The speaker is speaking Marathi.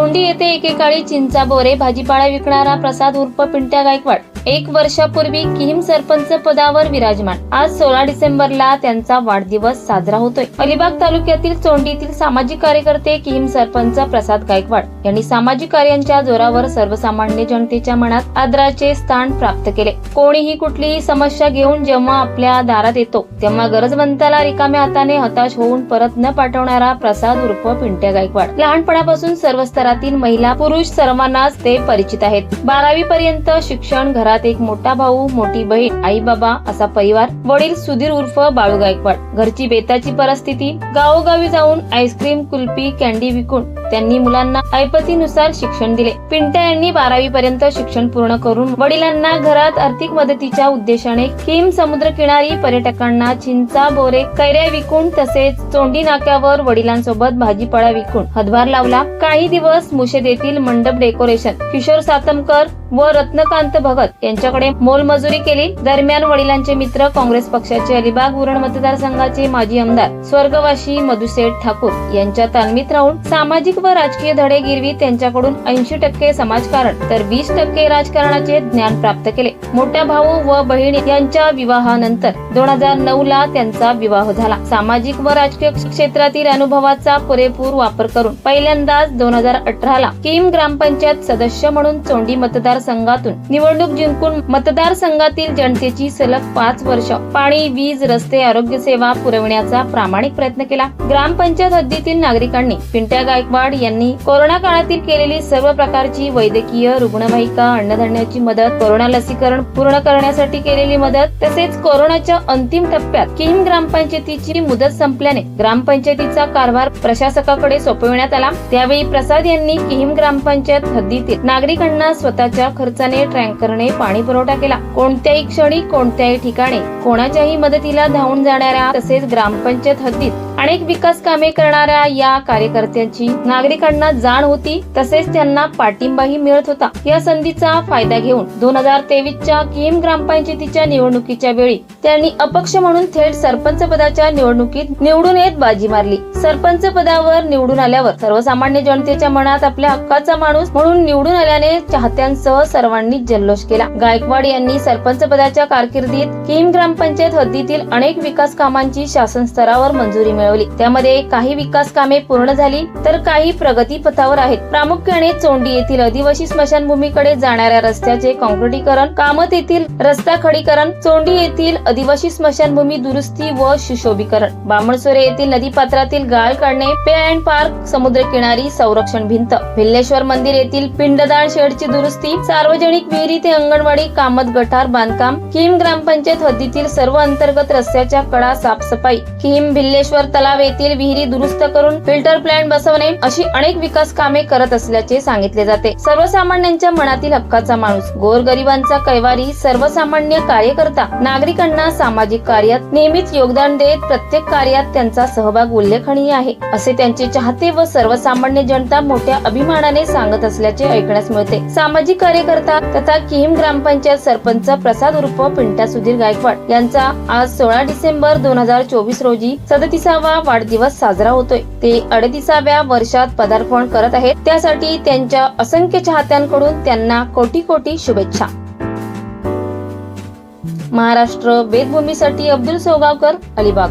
चोंडी येथे एकेकाळी चिंचा बोरे भाजीपाला विकणारा प्रसाद उर्फ पिंट्या गायकवाड. एक वर्षापूर्वी किहिम सरपंच पदावर विराजमान. आज सोळा डिसेंबरला त्यांचा वाढदिवस साजरा होतोय. अलिबाग तालुक्यातील चोंडीतील सामाजिक कार्यकर्ते किहिम सरपंच प्रसाद गायकवाड यांनी सामाजिक कार्यांच्या जोरावर सर्वसामान्य जनतेच्या मनात आदराचे स्थान प्राप्त केले. कोणीही कुठलीही समस्या घेऊन जेव्हा आपल्या दारात येतो तेव्हा गरजवंताला रिकाम्या हाताने हताश होऊन परत न पाठवणारा प्रसाद उर्फ पिंट्या गायकवाड. लहानपणापासून सर्व स्तरातील महिला पुरुष सर्वांनाच ते परिचित आहेत. बारावी पर्यंत शिक्षण घरात एक मोठा भाऊ मोठी बहीण आई बाबा असा परिवार. वडील सुधीर उर्फ बाळू गायकवाड. घरची बेताची परिस्थिती. गावोगावी जाऊन आईस्क्रीम कुल्फी कॅन्डी विकून त्यांनी मुलांना ऐपतीनुसार शिक्षण दिले. पिंट्या यांनी बारावी पर्यंत शिक्षण पूर्ण करून वडिलांना घरात आर्थिक मदतीच्या उद्देशाने किम समुद्र किनारी पर्यटकांना चिंचा बोरे कैऱ्या विकून तसेच चोंडी नाक्यावर वडिलांसोबत भाजीपाळा विकून हातभार लावला. काही दिवस मुशेद येथील मंडप डेकोरेशन किशोर सातमकर व रत्नकांत भगत यांच्याकडे मोलमजुरी केली. दरम्यान वडिलांचे मित्र काँग्रेस पक्षाचे अलिबाग उरण मतदारसंघाचे माजी आमदार स्वर्गवासी मधुसेठ ठाकूर यांच्या तालमीत राहून सामाजिक व राजकीय धडे गिरवी त्यांच्याकडून ऐंशी टक्के समाजकारण तर वीस टक्के राजकारणाचे ज्ञान प्राप्त केले. मोठ्या भाऊ व बहीण यांच्या विवाहानंतर दोन हजार नऊ ला त्यांचा विवाह झाला. सामाजिक व राजकीय क्षेत्रातील अनुभवाचा पुरेपूर वापर करून पहिल्यांदाच दोन हजार अठरा ला किम ग्रामपंचायत सदस्य म्हणून चोंडी मतदारसंघातून निवडणूक जिंकून मतदारसंघातील जनतेची सलग पाच वर्ष पाणी वीज रस्ते आरोग्य सेवा पुरवण्याचा प्रामाणिक प्रयत्न केला. ग्रामपंचायत हद्दीतील नागरिकांनी पिंट्या गायकवाड यांनी कोरोना काळातील केलेली सर्व प्रकारची वैद्यकीय रुग्णवाहिका अन्नधान्याची मदत कोरोना लसीकरण पूर्ण करण्यासाठी केलेली मदत तसेच कोरोनाच्या अंतिम टप्प्यात किम ग्रामपंचायतीची मुदत संपल्याने ग्रामपंचायतीचा कारभार प्रशासकाकडे सोपविण्यात आला. त्यावेळी प्रसाद यांनी किहिम ग्रामपंचायत हद्दीतील नागरिकांना स्वतःच्या खर्चाने टँकरने पाणी पुरवठा केला. कोणत्याही क्षणी कोणत्याही ठिकाणी कोणाच्याही मदतीला धावून जाणाऱ्या तसेच ग्रामपंचायत हद्दीत अनेक विकास कामे करणाऱ्या या कार्यकर्त्यांची नागरिकांना जाण होती तसेच त्यांना पाठिंबाही मिळत होता. या संधीचा फायदा घेऊन दोन हजार तेवीसच्या किम ग्रामपंचायतीच्या निवडणुकीच्या वेळी त्यांनी अपक्ष म्हणून थेट सरपंच पदाच्या निवडणुकीत निवडून येत बाजी मारली. सरपंच पदावर निवडून आल्यावर सर्वसामान्य जनतेच्या मनात आपल्या हक्काचा माणूस म्हणून निवडून आल्याने चाहत्यांसह सर्वांनी जल्लोष केला. गायकवाड यांनी सरपंच पदाच्या कारकिर्दीत किम ग्रामपंचायत हद्दीतील अनेक विकास कामांची शासन स्तरावर मंजुरी मिळवली. त्यामध्ये काही विकास कामे पूर्ण झाली तर काही प्रगती पथावर आहेत. प्रामुख्याने चोंडी येथील आदिवासी स्मशानभूमीकडे जाणाऱ्या रस्त्याचे कॉन्क्रिटीकरण कामत येथील रस्ता खडीकरण चोंडी येथील आदिवासी स्मशानभूमी दुरुस्ती व सुशोभीकरण बामणसोरे येथील नदीपात्रातील गाळ काढणे पे अँड पार्क समुद्र किनारी संरक्षण भिंत. भिल्लेश्वर मंदिर येथील पिंडदान शेडची दुरुस्ती सार्वजनिक विहिरी ते अंगणवाडी कामत गटार बांधकाम किम ग्रामपंचायत हद्दीतील सर्व अंतर्गत रस्त्याच्या कडा साफसफाई. किम भिल्लेश्वर तलाव येथील विहिरी दुरुस्त करून फिल्टर प्लांट बसवणे अशी अनेक विकास कामे करत असल्याचे सांगितले जाते. सर्वसामान्यांच्या मनातील हक्काचा माणूस गोरगरिबांचा कैवारी सर्वसामान्य कार्यकर्ता नागरिकांना सामाजिक कार्यात नेहमीच योगदान देत प्रत्येक कार्यात त्यांचा सहभाग उल्लेखनीय आहे असे त्यांचे चाहते व सर्वसामान्य जनता मोठ्या अभिमानाने सांगत असल्याचे ऐकण्यास मिळते. सामाजिक कार्यकर्ता तथा किहिम ग्रामपंचायत सरपंच प्रसाद उर्फ पिंटा सुधीर गायकवाड यांचा आज सोळा डिसेंबर दोन हजार चोवीस रोजी सदतीसावा वाढदिवस साजरा होतोय. ते अडतीसाव्या वर्षात पदार्पण करत आहेत. त्यासाठी त्यांच्या असंख्य चाहत्यांकडून त्यांना कोटी कोटी शुभेच्छा. महाराष्ट्र वेदभूमीसाठी अब्दुल सोगावकर अलिबाग.